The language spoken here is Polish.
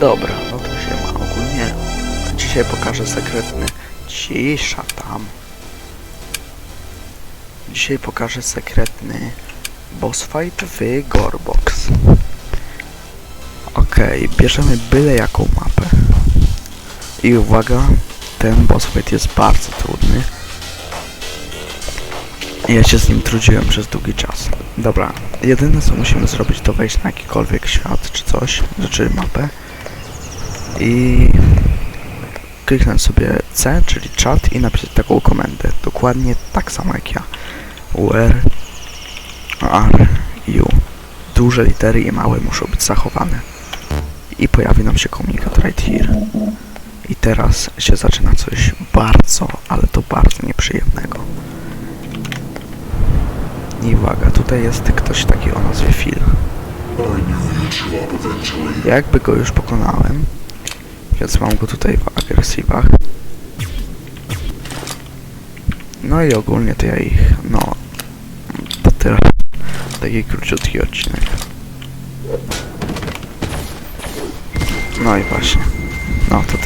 Dobra, no to się ma ogólnie. Dzisiaj pokażę sekretny. Cisza tam. Dzisiaj pokażę sekretny boss fight w Gorbox. Okej, bierzemy byle jaką mapę. I uwaga, ten boss fight jest bardzo trudny. Ja się z nim trudziłem przez długi czas. Dobra, jedyne co musimy zrobić to wejść na jakikolwiek świat czy coś, czy mapę i kliknąć sobie C, czyli chat i napisać taką komendę. Dokładnie tak samo jak ja. UR R U. Duże litery i małe muszą być zachowane. I pojawi nam się komunikat right here. I teraz się zaczyna coś bardzo, ale to bardzo nieprzyjemnego. I uwaga, tutaj jest ktoś taki o nazwie Phil. Jakby go już pokonałem, więc mam go tutaj w agresywach. No i ogólnie to ja ich, no, to tyle. Taki króciutki odcinek. No i właśnie. No to tyle.